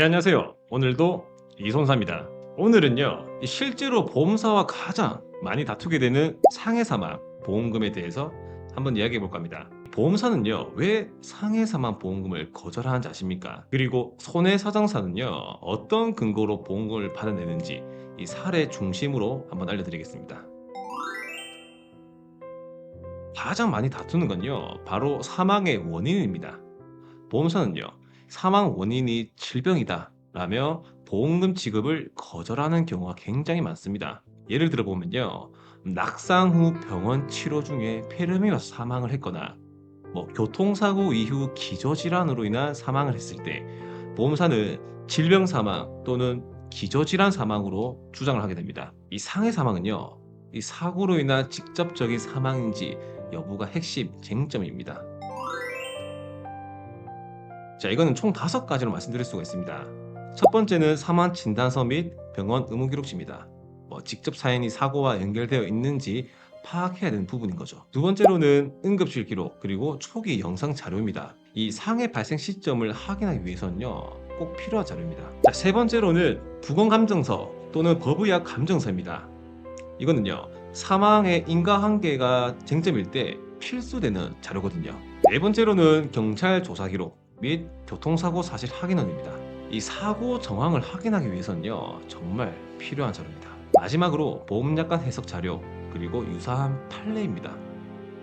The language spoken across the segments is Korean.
네, 안녕하세요. 오늘도 이손사입니다. 오늘은요, 이 실제로 보험사와 가장 많이 다투게 되는 상해 사망 보험금에 대해서 한번 이야기해 볼까 합니다. 보험사는요, 왜 상해 사망 보험금을 거절하는지 아십니까? 그리고 손해사정사는요, 어떤 근거로 보험금을 받아내는지 이 사례 중심으로 한번 알려드리겠습니다. 가장 많이 다투는 건요, 바로 사망의 원인입니다. 보험사는요, 사망 원인이 질병이다 라며 보험금 지급을 거절하는 경우가 굉장히 많습니다. 예를 들어 보면요. 낙상 후 병원 치료 중에 폐렴이 와서 사망을 했거나 뭐 교통사고 이후 기저질환으로 인한 사망을 했을 때 보험사는 질병 사망 또는 기저질환 사망으로 주장을 하게 됩니다. 이 상해 사망은요. 이 사고로 인한 직접적인 사망인지 여부가 핵심 쟁점입니다. 자, 이거는 총 다섯 가지로 말씀드릴 수가 있습니다. 첫 번째는 사망 진단서 및 병원 의무 기록지입니다. 뭐 직접 사연이 사고와 연결되어 있는지 파악해야 되는 부분인 거죠. 두 번째로는 응급실 기록 그리고 초기 영상 자료입니다. 이 상해 발생 시점을 확인하기 위해서는요 꼭 필요한 자료입니다. 자, 세 번째로는 부검 감정서 또는 법의학 감정서입니다. 이거는요 사망의 인과관계가 쟁점일 때 필수되는 자료거든요. 네 번째로는 경찰 조사 기록 및 교통사고 사실 확인원입니다. 이 사고 정황을 확인하기 위해서는요 정말 필요한 자료입니다. 마지막으로 보험약관 해석 자료 그리고 유사한 판례입니다.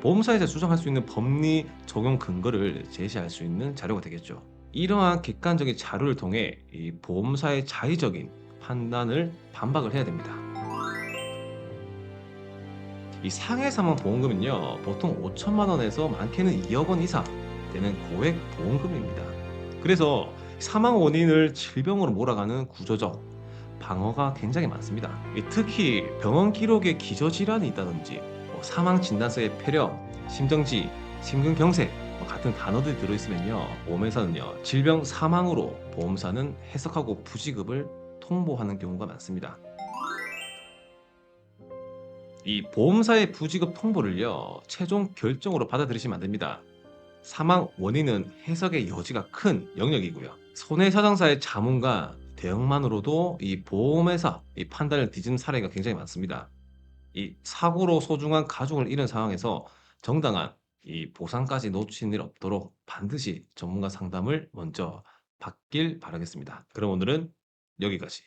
보험사에서 주장할 수 있는 법리 적용 근거를 제시할 수 있는 자료가 되겠죠. 이러한 객관적인 자료를 통해 이 보험사의 자의적인 판단을 반박을 해야 됩니다. 이 상해 사망 보험금은요 보통 5천만 원에서 많게는 2억 원 이상 되는 고액 보험금입니다. 그래서 사망 원인을 질병으로 몰아가는 구조적 방어가 굉장히 많습니다. 이 특히 병원 기록에 기저질환이 있다든지 뭐 사망 진단서에 폐렴, 심정지, 심근경색 뭐 같은 단어들이 들어있으면요 보험회사는요 질병 사망으로 보험사는 해석하고 부지급을 통보하는 경우가 많습니다. 이 보험사의 부지급 통보를요 최종 결정으로 받아들이시면 안 됩니다. 사망 원인은 해석의 여지가 큰 영역이고요. 손해사정사의 자문과 대응만으로도 이 보험회사 이 판단을 뒤지는 사례가 굉장히 많습니다. 이 사고로 소중한 가족을 잃은 상황에서 정당한 이 보상까지 놓치는 일 없도록 반드시 전문가 상담을 먼저 받길 바라겠습니다. 그럼 오늘은 여기까지.